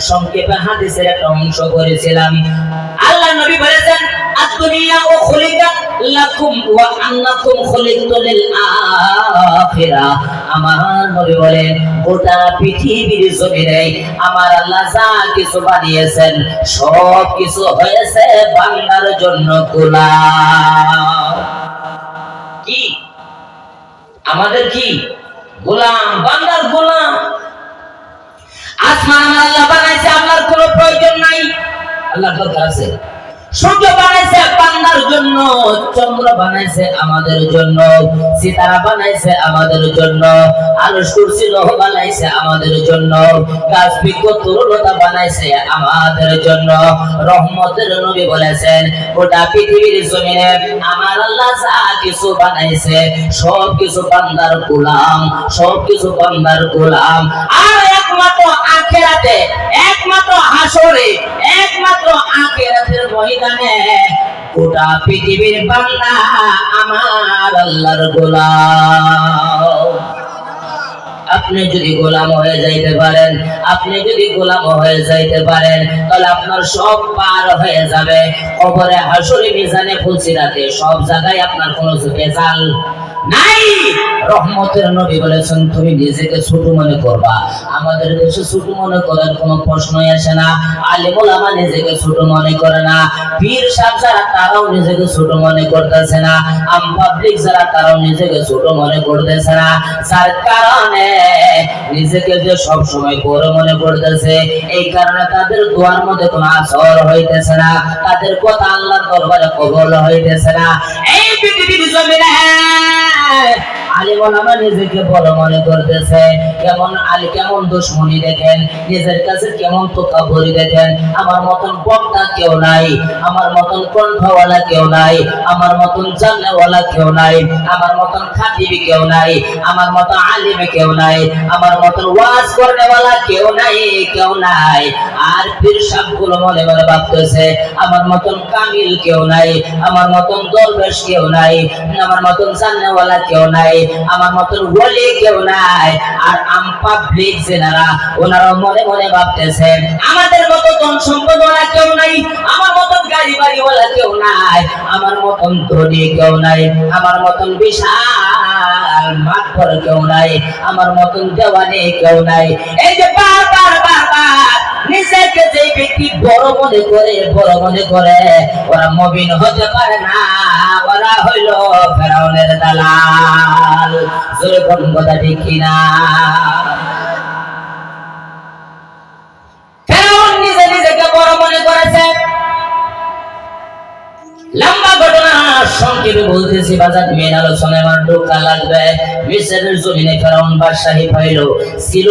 সংক্ষেপে হাদিসের একটা অংশ করেছিলাম। আল্লাহ নবী বলেছেন, আদ-দুনিয়া ও খুলিকাত লাকুম ওয়া আন্নাকুম খুলিকতু আখিরা আমার নবী বলেন, গোটা পৃথিবীর জমিনে আমার আল্লাহ যা কিছু বানিয়েছেন, সব কিছু হয়েছে বান্দার জন্য গোলাম। কি? আমাদের কি? গোলাম, বান্দার গোলাম। আসমান আল্লাহ বানাইছে আপনার কোনো প্রয়োজন নাই। আল্লাহ কথা আছে। সূর্য বানাইছে বান্দার জন্য, চন্দ্র বানাইছে আমাদের জন্য বানাইছে আমাদের জন্য লৌহ বানাইছে আমাদের জন্য গাছ বৃক্ষ বানাইছে আমাদের জন্য। রহমতের নবী বলেছেন পৃথিবীর জমিনে আমার আল্লাহ যা কিছু বানাইছে সব কিছু বান্দার গোলাম সব কিছু গোলাম। আর একমাত্র আখেরাতে, একমাত্র হাসরে, একমাত্র আখেরাতের গোটা পৃথিবীর বাংলা আমার আল্লাহর গোলাম। আপনি যদি গোলাম হয়ে যাইতে পারেন, আপনি যদি গোলাম হয়ে যাইতে পারেন, তাহলে আপনার সব পার হয়ে যাবে। কবরে হাসুরি মিজানে ফুলসিরাতে সব জায়গায় আপনার কোনো ভেজাল নাই। রহমতের নবী বলেছেন, তুমি নিজেকে ছোট মনে করবা। আমাদের দেশে ছোট মনে করার কোনো প্রশ্নই আসে না। আলিমুল আমা নিজেকে ছোট মনে করে না। পীর সাহেব যারা, তারাও নিজেকে ছোট মনে করতেছে না। আম পাবলিক যারা, তারাও নিজেকে ছোট মনে করতেছে না। যার কারণে নিজেকে যে সব সময় বড় মনে করতেছে, এই কারণে তাদের দোয়ার মধ্যে কোনো আসর হইতেছে না। তাদের কথা আল্লাহর দরবারে কবল হইতেছে না। এই পৃথিবীর জমিনে Yeah. আলী ওলামা নিজেকে বড় মনে করতেছে। কেমন আলী, কেমন দুশ্মনী দেখেন, নিজের কাছে কেমন তোকাবরি দেখেন। আমার মতন বক্তা কেউ নাই, আমার মতন কণ্ঠওয়ালা কেউ নাই, আমার মতন জানলেওয়ালা কেউ নাই, আমার মতন খাতিবি কেউ নাই, আমার মতন আলিমে কেউ নাই, আমার মতন ওয়াজ করনেওয়ালা কেউ নাই কেউ নাই। আর পীর সাহেবগুলো মনে মনে ভাবতেছে, আমার মতন কামিল কেউ নাই, আমার মতন দরবেশ কেউ নাই, আমার মতন জাননেওয়ালা কেউ নাই আমার মতন ওলি কেউ নাই। আর আম পাবলিক জেনারা ওনারা মনে মনে ভাবতেছে আমাদের মতো ধন সম্পদ ওরা কেউ নাই, আমার মতন গাড়ি বাড়িওয়ালা কেউ নাই, আমার মতন ধনী কেউ নাই, আমার মতন বিশাল মাঠ করে কেউ নাই, আমার মতন দেওয়ানি কেউ নাই। এই যে বারবার বারবার নিজেকে যে ব্যক্তি বড় মনে করে, বড় মনে করে, ওরা মবিন হতে পারে না। ওরা হইল ফেরাউনের দালাল। জোরে কথা ঠিক কিনা? ফেরাউন নিজে নিজেকে বড় মনে করেছে। লম্বা ঘটনা, সংক্ষেপে বলতেছি, বাজার মেন আমার ঢোকা লাগবে। মিশরের জমিনে ফেরাউন বাদশাহী ছিল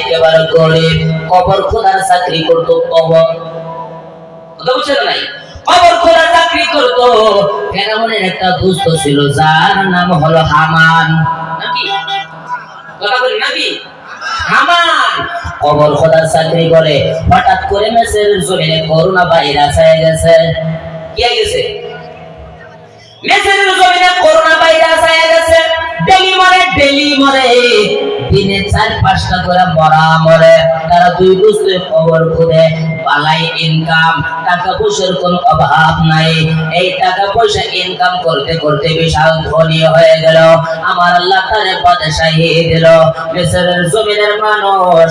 একেবারে গরিব। কবর খোদার চাকরি করত কবর। কথা বুঝছেন নাই? চাকরি করত ফেরাউনের একটা দুস্থ ছিল, যার নাম হলো হামান। নাকি? কথা বলি, নাকি? হামান! করে, হঠাৎ করে করোনা ভাইরাস হয়ে গেছে। করোনা ভাইরাস হয়ে গেছে। ডেলি মরে ডেলি মরে। দিনে চার পাঁচটা করে মরা মরে। তারা দুই বুঝতে খবর খুঁজে পালাই ইনকাম টাকা পয়সার কোনো অভাব নাই। এই টাকা পয়সা ইনকাম করতে করতে বিশাল ধনী হয়ে গেল। আমার আল্লাহ তারে পদে সাহিয়ে দিল। জমিনের মানুষ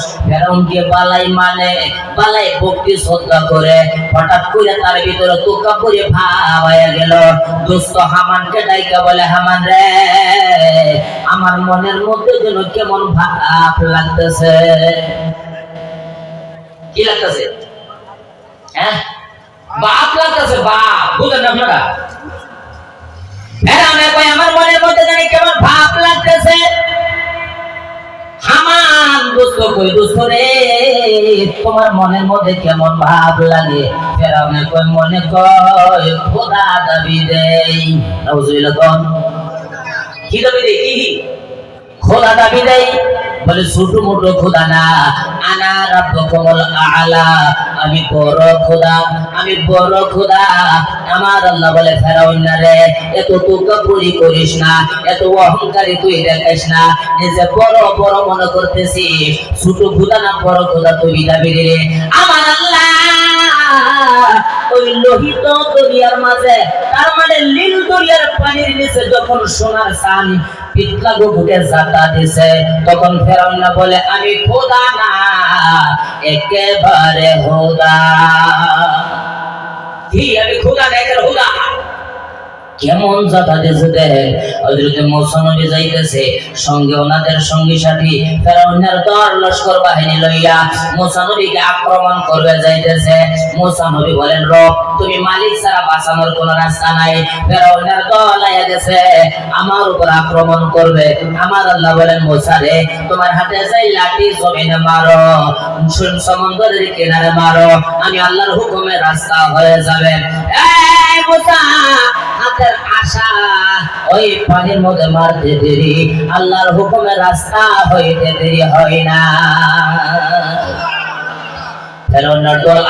বালাই মানে বালাই ভক্তি শ্রদ্ধা করে। হঠাৎ করে তার ভিতরে তোকা পরে ভাবাইয়া গেল। দুস্থ হামানকে ডাইকা বলে, হামান রে আমার মনের মধ্যে যেন কেমন ভাব লাগতেছে। কি লাগতেছে? বাপ লাগতেছে বাপ বুঝলেন আপনারা? কেমন ভাব তোমার মনের মধ্যে কেমন ভাব লাগে? ফেরাউনে মনে কয়, খোদা দাবি দেই। কি দাবি কি? খোদা দাবি দেই বলে, ছোট মোটো খোদা না, আনা রাব্বুকুমুল আ'লা। আমি বড় খোদা, আমি বড় খোদা। আমার আল্লাহ বলে, ফেরাউন না রে, এত তুকাপুরি করিস না, এত অহংকারী তুই দেখাইস না। নিজে বড় বড় মনে করতেছিস ছোট খোদা না, বড় খোদা তুই দাবি রে। আমার আল্লাহ ওই লোহিত দরিয়ার মাঝে, তার মানে নীল দরিয়ার পানির নিচে যখন সোনার সান পিতলা গবুকে যাতা দিছে, তখন ফেরাউন বলে, আমি খোদা না, একেবারে হোদা কি, আমি খোদা না, একেবারে হোদা কেমন দিয়েছে দেখেন হযরত মুসা নবী যাইতেছে, সঙ্গে ওনাদের সঙ্গী সাথী ফেরাউনের দল লস্কর বাহিনী লইয়া মুসা নবীকে আক্রমণ করবে যাইতেছে। মুসা নবী বলেন, রব, তুমি মালিক ছাড়া বাঁচানোর কোনো রাস্তা নাই। ফেরাউনের দল আইয়া গেছে, আমার উপর আক্রমণ করবে। আমার আল্লাহ বলেন, মুসা রে, তোমার হাতে যাই লাঠি, জমিনে মারো সমুদ্রের কিনারে মারো, আমি আল্লাহর হুকুমে রাস্তা হয়ে যাবে। এই মুসা হাতের আশা ওই পানির মধ্যে মারতে দেরি আল্লাহর হুকুমের রাস্তা হইতে দেরি হয় না।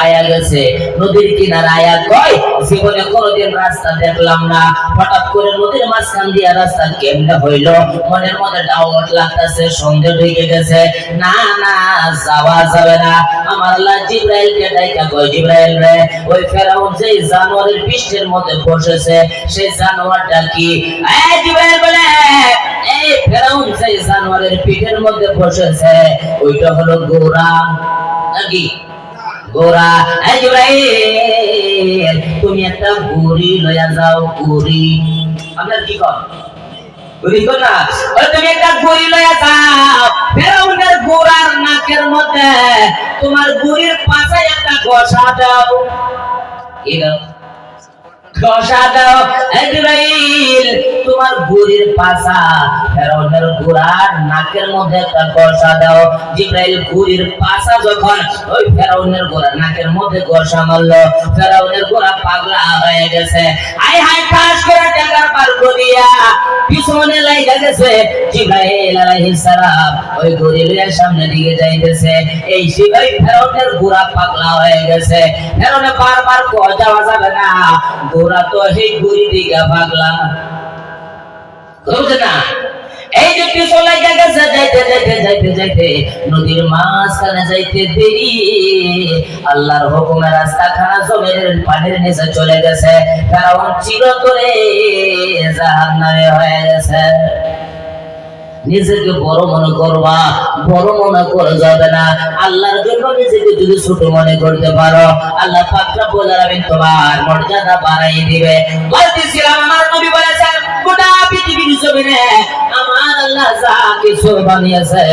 আয়া গেছে। নদীর কিনারে আয়া কয়, জীবনে কোনোদিন রাস্তা দেখলাম না। হঠাৎ করে নদীর মাঝখান দিয়ে রাস্তা কেমনে হইল? মনের মধ্যে ডাউট লাগতেছে, সন্দেহ ঢুকে গেছে। না না, যাওয়া যাবে না। আমার আল্লাহ জিব্রাইলকে ডাইকা কয়, জিব্রাইল রে, ওই ফেরাউন যেই জানোয়ারের পৃষ্ঠের মধ্যে বসেছে, সেই জানোয়ারটা কি? এই জিব্রাইল বলে এই ফেরাউন যেই জানোয়ারের পিঠের মধ্যে বসেছে, ওইটা হলো গোরা নাকি? গোরা তুমি একটা গুড়ি লয়া যাও গুড়ি আপনার কি কর কর না? তুমি একটা গুড়ি লয়া যাও, ফেরাউনের গোড়ার নাকের মধ্যে তোমার গুড়ির পাশে একটা ঘষা দাও। দাও। ঘষা দাও এই জিব্রাইল তোমার পাশা, ফেরাউনের নাকের মধ্যে একটা দাও। যখন ওই ফেরাউনের নাকের মধ্যে ফেরাউনের পাগলা হয়ে গেছে। আই হাই ঠাস করে টাকার পার করিয়া পিছনে গেছে। ওই গরিবের সামনে দিকে যাইতেছে। এই শিবাই ফেরাউনের গোড়া পাগলা হয়ে গেছে। ফেরাউনে বারবার কো যাওয়া যাবে না। গোড়া তো সেই গুড়ি দিকে ভাগলা না? এই যে পিছলাই যাইতে যাইতে যাইতে যাইতে নদীর মাঝখানে যাইতে দেরি। আল্লাহর হুকুমে রাস্তা খানা জমির পানির নিচে চলে গেছে। কারণ চিরতরে জাহান্নামে হয়ে গেছে। নিজেকে বড় মনে করবা, বড় মনে করে যাবে না। আল্লাহর জন্য নিজেকে যদি ছোট মনে করতে পারো, আল্লাহ পাকরা বলে আমি তোমার মর্যাদা বাড়াই দিবে। বলতেছিলাম, আমার নবী বলেছেন, গোটা কিছু বানিয়েছে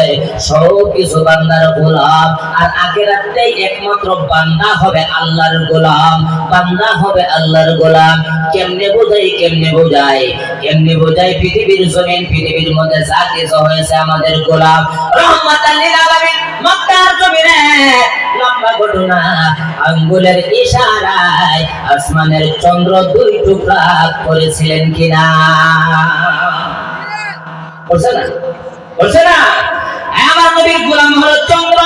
সব কিছু বান্দার গোলাম। আর আখেরাতেই একমাত্র বান্দা হবে আল্লাহর গোলাম। বান্দা হবে আল্লাহর গোলাম। কেমনে বোঝাই কেমনে বোঝাই? কেমনে বোঝাই? পৃথিবীর জমিন, পৃথিবীর মধ্যে যা কিছু হয়েছে আমাদের গোলাম। রহমাতাল লিল আলামিন মক্কার জমিনে লম্বা ঘটনা, আঙ্গুলের ইশারায় আসমানের চন্দ্র দুই টুকরা করেছিলেন কিনা? বলছে না? বলছে না? আমার নবীর গোলাম হলো চন্দ্র।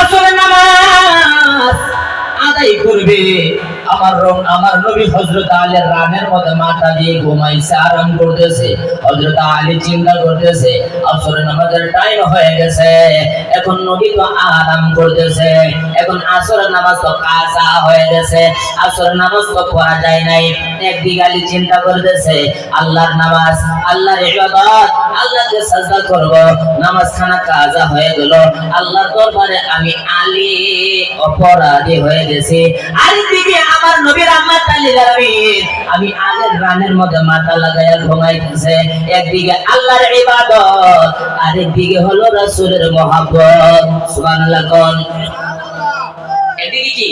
আসলে নামাজ। আমার নবী হযরত আলীর রানের মধ্যে মাথা দিয়ে ঘুমাইছে, আরাম করতেছে। হযরত আলী চিন্তা করতেছে আসরে নামাজের টাইম হয়ে গেছে, এখন নবী তো আরাম করতেছে, এখন আসরের নামাজ তো কাজা হয়ে গেছে, আসরের নামাজ তো পড়া যায় নাই। একদিকে আলী চিন্তা করতেছে, আল্লাহর নামাজ, আল্লাহর ইবাদত, আল্লাহকে সাজদা করব নামাজ খানা কাজা হয়ে গেল। আল্লাহর দরবারে আমি আলী অপরাধী হয়ে গেছি। আরেকদিকে আমার নবীর আমি আগের রানের মধ্যে মাথা লাগাইয়া ঘুমাইতেছে। একদিকে আল্লাহর ইবাদত, আরেকদিকে হলো রাসূলের মহব্বত। সুবহানাল্লাহ, কোন? একদিকে কি?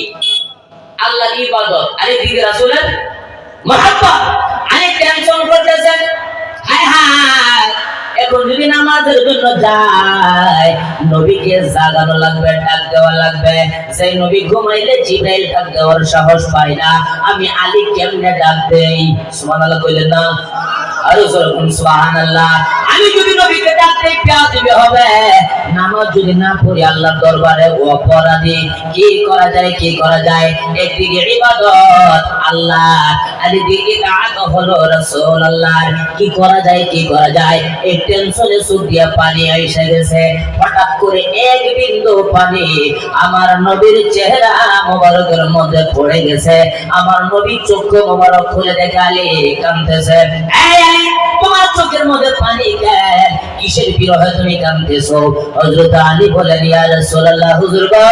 আল্লাহর ইবাদত, আরেকদিকে রাসূলের মহব্বত। আরে টেনশন করতেছেন। হায় হায়। এখন যদি নামাজের জন্য যায়, নবীকে জাগানো লাগবে, ডাক দেওয়া লাগবে। সেই নবী ঘুমাইলে জিব্রাইল ডাক দেওয়ার সাহস পায় না। আমি আলী কেমনে ডাক দেই? সুবহানাল্লাহ কইলেন না। আরও যেরকম সুবহানাল্লাহ। আমি যদি নবীকে ডাক দেই পেয়া দিবে হবে। নামাজ যদি না পড়ি, আল্লাহর দরবারে অপরাধী। কি করা যায়, কি করা যায়? একদিকে ইবাদত, আল্লাহ আরেকদিকে ইতাআত হলো রাসূলুল্লাহ, কি করা যায়, কি করা যায়? এই টেনশনে সুখ পানি এসে গেছে। হঠাৎ করে এক বিন্দু পানি আমার নবীর চেহারা মোবারকের মধ্যে পড়ে গেছে। আমার নবী চক্ষু মোবারক খুলে দেখে আলী কাঁদতেছে। তোমার চোখের মধ্যে পানি কেন? কিসের বিরহে তুমি কাঁদতেছো? হযরত আলী বলেন ইয়া রাসূলুল্লাহ, হুজুর গো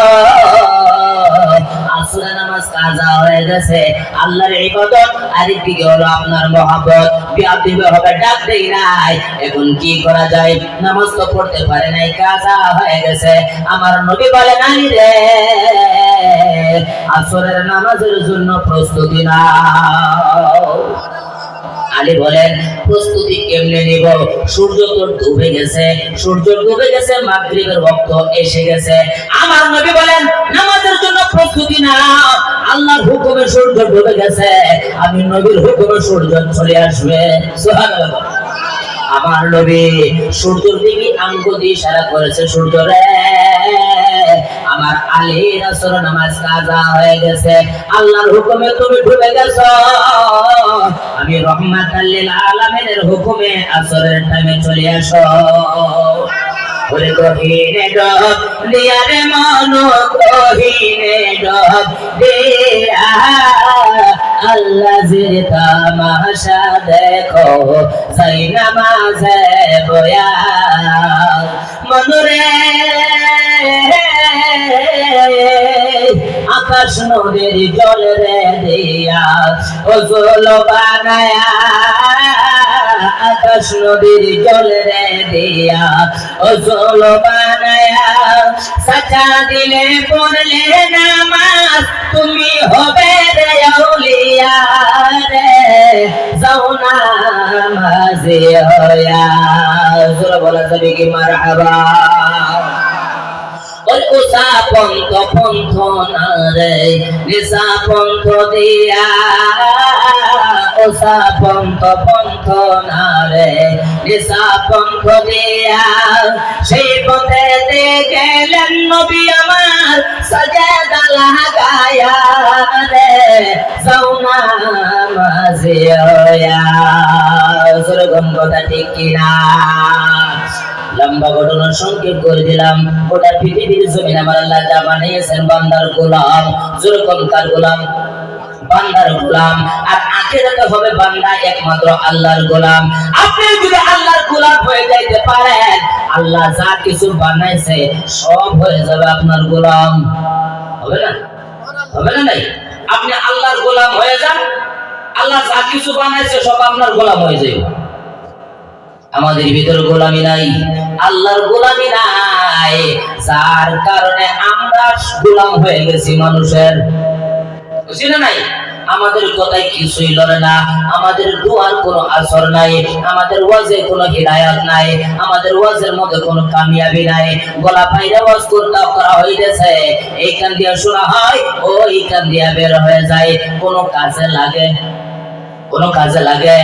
আসরে নামাজ কাজা হয়ে গেছে। আল্লাহর ইবাদত আর দিকে হলো আপনার মহব্বত। বিয়া দিবে হবে ডাক দেই নাই। এখন কি করা যায়? নামাজ তো পড়তে পারে নাই, কাজা হয়ে গেছে। আমার নবী বলে, নাই রে, আসরের নামাজের জন্য প্রস্তুতি নাও। আলী বলেন, প্রস্তুতি কেমনে নিব? সূর্য তো ডুবে গেছে। সূর্য ডুবে গেছে, মাগরিবের ভক্ত এসে গেছে। আমার নবী বলেন, নামাজের জন্য প্রস্তুতি নাও আল্লাহর হুকুমে সূর্য ডুবে গেছে। আমি নবীর হুকুমে সূর্য চলে আসবে। সুবহানাল্লাহ। আমার নবী সূর্যর দিকে আঙ্গ দিয়ে সারা করেছে, সূর্য রে, আমার আলী রাসুল নামাজ কাজা হয়ে গেছে। আল্লাহর হুকুমে তুমি ডুবে গেছো। আমি রহমাতাল লিল আলামিনের হুকুমে আসরের টাইমে চলে আসো ওরে গহিনে ডব দিয়ারে মন গহিনে ডব। দিয়া আল্লাহ জির তামাশা দেখো, যাই নামাজে বয়া। মনুরে আকাশ নদীর জল রে দিয়া, ও জল বানায়া। আকাশ নদীর জল রে দিয়া জল বানায়া সাজা দিলে পড়লে নামাজ, তুমি হবে রে আউলিয়া রে, যাও নামাজে হয়া জোরে বলা যাবে কি মারহাবা? উষা পন্থ পন্থ না রে, নিশা পন্থ দিয়া। উষা পন্থ পন্থ না রে নিশা পন্থ দিয়া। সেই পথে গেলেন নবী আমার, সজদা লাগায়া রে যাওনা মাঝে সুরগম কথা ঠিক কিনা? লম্বা ঘটনার সংক্ষেপ করে দিলাম। গোটা পৃথিবীর জমিন আমার আল্লাহ যা বানিয়েছেন, বান্দার গোলাম যেরকম তার গোলাম। বান্দার গোলাম। আর আখেরাতে হবে বান্দা একমাত্র আল্লাহর গোলাম। আপনি যদি আল্লাহর গোলাম হয়ে যাইতে পারেন, আল্লাহ যা কিছু বানাইছে সব হয়ে যাবে আপনার গোলাম। হবে না? হবে না নাই? আপনি আল্লাহর গোলাম হয়ে যান, আল্লাহ যা কিছু বানাইছে সব আপনার গোলাম হয়ে যাবে আমাদের ভিতরে গোলামি নাই, আল্লাহর গোলামি নাই। যার কারণে আমরা গোলাম হয়ে গেছি মানুষের। বুঝছি নাই? আমাদের কথায় কিছুই লড়ে না, আমাদের দোয়ার কোনো আসর নাই, আমাদের ওয়াজে কোনো হিদায়াত নাই, আমাদের ওয়াজের মধ্যে কোনো কামিয়াবি নাই। গলা পাইরা ওয়াজ করতে করা হইতেছে। এই কান দিয়া শোনা হয় ওই কান দিয়া বের হয়ে যায়। কোনো কাজে লাগে? কোনো কাজে লাগে?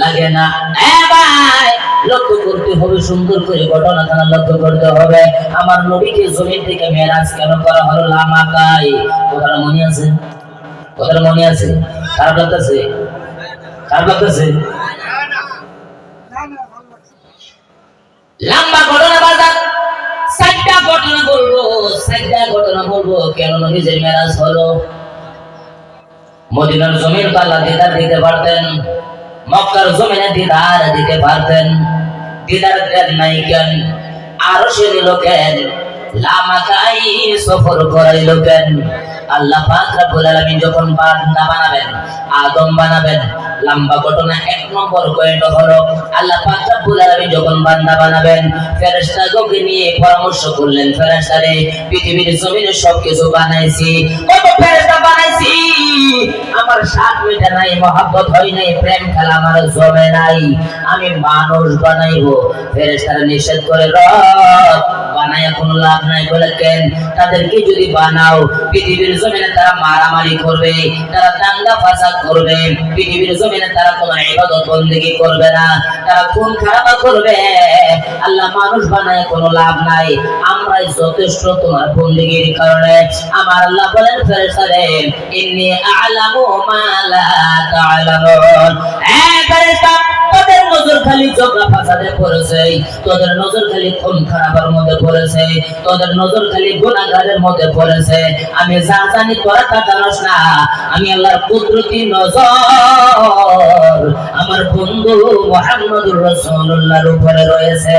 লাগে না। এ ভাই, লক্ষ্য করতে হবে, সুন্দর করে ঘটনা খানা লক্ষ্য করতে হবে। আমার নবীকে জমিন থেকে মেরাজ কেন করা হলো? লামাকাই কথাটা মনে আছে? কথাটা মনে আছে? খারাপ লাগতেছে খারাপ লাগতেছে লম্বা ঘটনা বাজার। চারটা ঘটনা বলব, চারটা ঘটনা বলব কেন নবীজের মেরাজ হলো। মদিনার জমির পাল্লা দিদার দিতে পারতেন, মক্কার জমিনে দিদার দিতে পারতেন। দিদার দেন নাই কেন? আরও সে নিল লামাকাই সফর করাইল কেন? আল্লাহ পাক আলামিন যখন বান্দা বানাবেন, আদম বানাবেন, লম্বা ঘটনা এক নম্বর পয়েন্ট হলো, আল্লাহ পাক আলামিন যখন বান্দা বানাবেন ফেরেশতাগুলোকে নিয়ে পরামর্শ করলেন ফেরেশতারে পৃথিবীর সবকিছু বানাইছি, কত ফেরেশতা বানাইছি? আমার মিটে নাই, মহাব্বত হয় নাই, প্রেম খেলা আমার জমে নাই, আমি মানুষ বানাইবো। ফেরেশতারা নিষেধ করে, রব বানায়া, কোনো লাভ নাই, বলে কেন? তাদেরকে যদি বানাও, পৃথিবীর জমিনে তারা মারামারি করবে, তারা দাঙ্গা ফাসাদ করবে, পৃথিবীর জমিনে তারা কোনো ইবাদত বন্দেগী করবে না। তারা খুন খারাপ করবে। আল্লাহ মানুষ বানায়, কোনো লাভ নাই। আমরাই যথেষ্ট তোমার বন্দেগীর কারণে। আমার আল্লাহ বলেন ইন্নী আ'লামু এ তোদের নজর খালি জগা ফাসাদে পড়েছে। তোদের নজর খালি খুন খারাপের মধ্যে পড়েছে তোদের নজর খালি গুণাগারের মধ্যে পড়েছে। আমি যা জানি তোরা তা জানোস না। আমি আল্লাহর কুদরতি নজর। আমার বন্ধু মোহাম্মদুর রসুল্লাহর উপরে রয়েছে।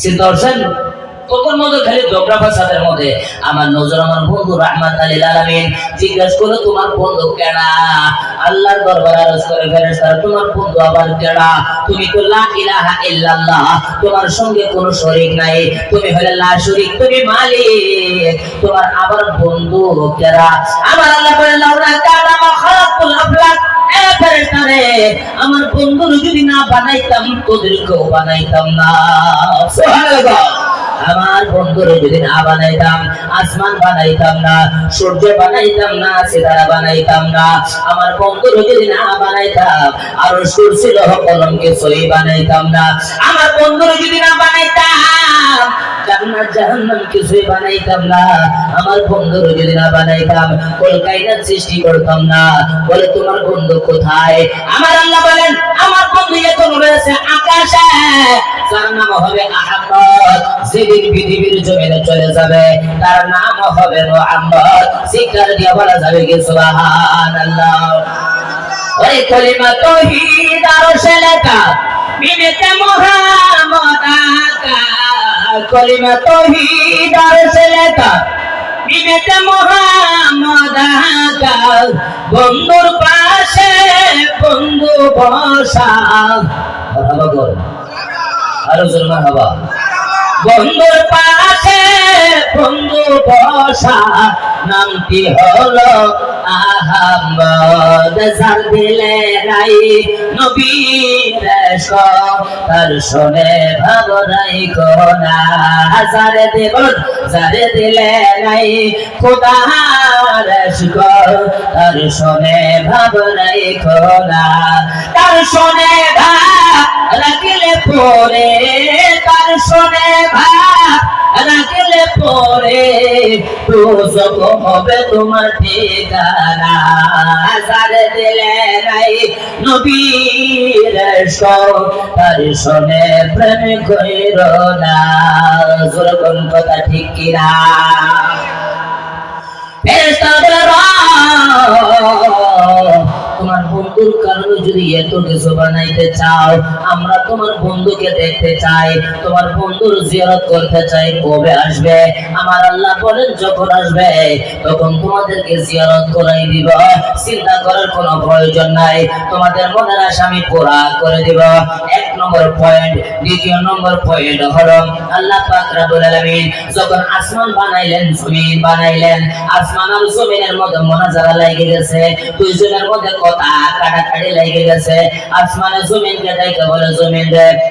সে করছেন তোদের মধ্যে খালি ফাসাদের মধ্যে। আমার নজর আমার বন্ধু আলিল আলামিন। জিজ্ঞাসা করল, তোমার বন্ধু আল্লাহর দরবারে আরজ করে তোমার বন্ধু আবার তুমি তো লা ইলাহা ইল্লাল্লাহ, তোমার সঙ্গে কোনো শরীক নাই। তুমি হলে লা শরীক, তুমি মালিক। তোমার আবার বন্ধু কেডা? আমার আল্লাহ বলে মা খালাকুল আফলাক। আমার বন্ধুর যদি না বানাইতাম, তোদেরকেও বানাইতাম না। আমার বন্ধুরে যদি না বানাইতাম, আসমান বানাইতাম না, সূর্য বানাইতাম না, সিতারা বানাইতাম না, আমার বন্ধুরে যদি না বানাইতাম, আর সূর্য লহ কলমকে সই বানাইতাম না, আমার বন্ধুরে যদি না বানাইতাম জান্নাত, জাহান্নাম কিছুই বানাইতাম না। আমার বন্ধুরে যদি না বানাইতাম কল কায়নাত সৃষ্টি করতাম না। বলে, তোমার বন্ধু কোথায়? আমার আল্লাহ বলেন, আমার বন্ধু এখন রয়েছে আকাশে। যার নাম হবে আহমদ। যেদিন পৃথিবীর জমিনে চলে যাবে, তার নাম হবে মোহাম্মদ। শিকার দিয়ে বলা যাবে কি, সুবহানাল্লাহ? ওই কলিমা তৌহিদ আর লেখা বিনেতে মোহাম্মদ আকা কলিমা তৌহিদ আর লেখা বিনেতে মোহাম্মদ আকাল বন্ধুর পাশে বন্ধু বসা কথা বল। আরও জন্ম মারহাবা বন্ধুর পাশে বন্ধু বসা, নামটি হলো আহমদ জান দিলে নাই নবীর তার শোনে ভাব নাই কোনা যারে দেব যারে দিলে নাই খোদার তার শোনে ভাব নাই কোনা তার শোনে ভাব রাখিলে পরে তার শোনে ভাব রাখলে পরে দুজক হবে তোমার ঠিকানা। সারে দিলে নাই নবীর তার শোনে প্রেম কইর না। যেরকম কথা ঠিক কিনা? ফেরেশতাদের তোমার বন্ধুর কারণে যদি এত কিছু বানাইতে চাও, আমরা তোমার বন্ধুকে দেখতে চাই, তোমার বন্ধুর জিয়ারত করতে চাই, কবে আসবে? আমার আল্লাহ বলেন, যখন আসবে, তখন তোমাদেরকে জিয়ারত করাই দিব। চিন্তা করার কোনো প্রয়োজন নাই। তোমাদের মনের আশা আমি পুরা করে দিব। এক নম্বর পয়েন্ট দ্বিতীয় নম্বর পয়েন্ট হলো আল্লাহ পাক রব্বুল আলামিন যখন আসমান বানাইলেন, জমিন বানাইলেন, আসমান আর জমিনের মধ্যে মোনাজারা লেগে গেছে দুইজনের মধ্যে কথা কাটাকাটি লেগে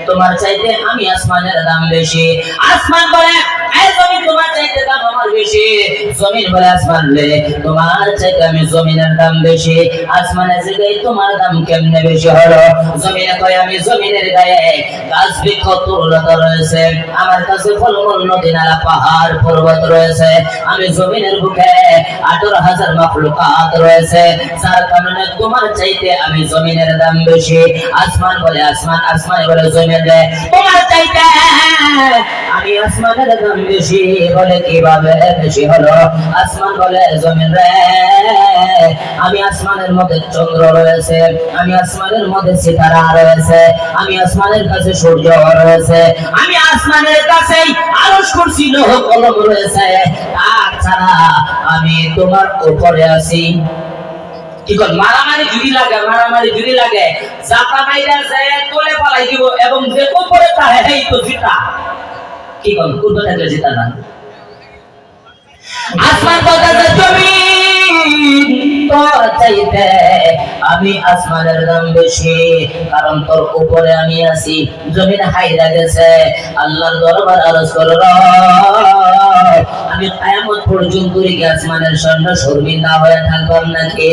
তোমার চাইতে আমি আসমানের দাম বেশি। আসমান বলে আমার বেশি। জমিন বলে আমি জমিনের নদী নালা পাহাড়, পর্বত রয়েছে। আমি জমিনের বুকে আঠারো হাজার মাখলুকাত রয়েছে। যার কারণে তোমার চাইতে আমি জমিনের দাম বেশি। আসমান বলে আসমান আসমান বলে জমিন রে। তোমার চাইতে আমি আসমানের দাম বেশি বলে কীভাবে বেশি হলো? আসমান বলে জমিন রে। আমি আসমানের মধ্যে চন্দ্র রয়েছে, আমি আসমানের মধ্যে সিতারা রয়েছে, আমি আসমানের কাছে সূর্য রয়েছে, আমি আসমানের কাছে আরশ কুরসি লৌহ কলম রয়েছে। তাছাড়া আমি তোমার উপরে আছি। কর মারামারি জুড়ি লাগে, মারামারি জুড়ি লাগে। তোলে পালাই দিব এবং যে উপরে তাহে এই কি কর কোন থাকলে জিতা না? আসমান কথা আমি আসমানের দাম বেশি, কারণ তোর উপরে আমি আছি, জমিন হাইরা গেছে। আল্লাহর দরবার আমি কায়ামত পর্যন্ত রেখে আসমানের সামনে শর্মিন্দা হয়ে থাকবাম নাকি?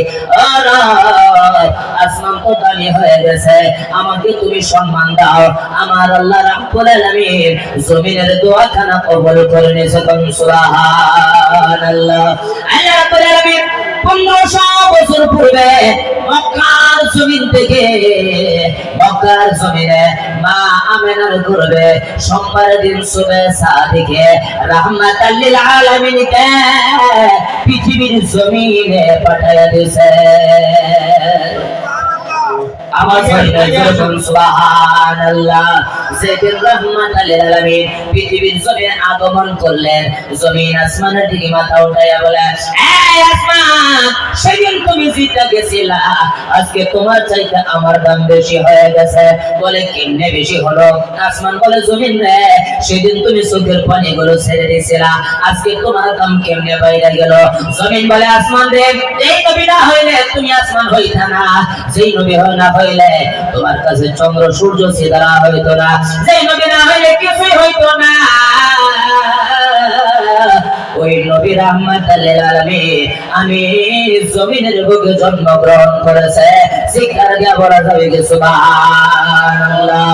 আসমান তো দামি হয়ে গেছে, আমাকে তুমি সম্মান দাও। আমার আল্লাহ রাব্বুল আলামিন জমিনের দোয়াখানা কবুল করে নিয়েছে সুবহানাল্লাহ। আল্লাহ 1500 বছর পূর্বে মক্কার জমিন থেকে, মক্কার জমিনে মা আমেনার গর্বে সোমবার দিন সুবে সাদিকে রাহমাতাল লিল আলামিনকে পৃথিবীর জমিনে পাঠায় দিয়েছে। আমার সুবহানাল্লাহ। যেদিন রহমান লিল আলামিন পৃথিবীর জমিন আগমন করলেন। জমিন আসমানের দিকে মাথা উঠাইয়া বলে এই আসমান গেছিলা আজকে তোমার চাইতে আমার দাম বেশি হয়ে গেছে। বলে কেমনে বেশি হলো? আসমান বলে, জমিন রে, সেদিন তুমি চোখের পানি গুলো ছেড়ে দিয়েছিলা আজকে তোমার দাম কেমনে বাইরে গেল? জমিন বলে, আসমান রে, এই নবী না হইলে, তুমি আসমান না। যেই নবী হয় না হইলে, তোমার কাছে চন্দ্র, সূর্য, সিতারা হইতো না। যেই নবী না হইলে কিছুই হইতো না। ওই নবী রাহমাতাল্লিল আলামিন আমি জমিনের বুকে জন্মগ্রহণ করেছে। শিক্ষার দিয়া বলা যাবে সুবহানাল্লাহ।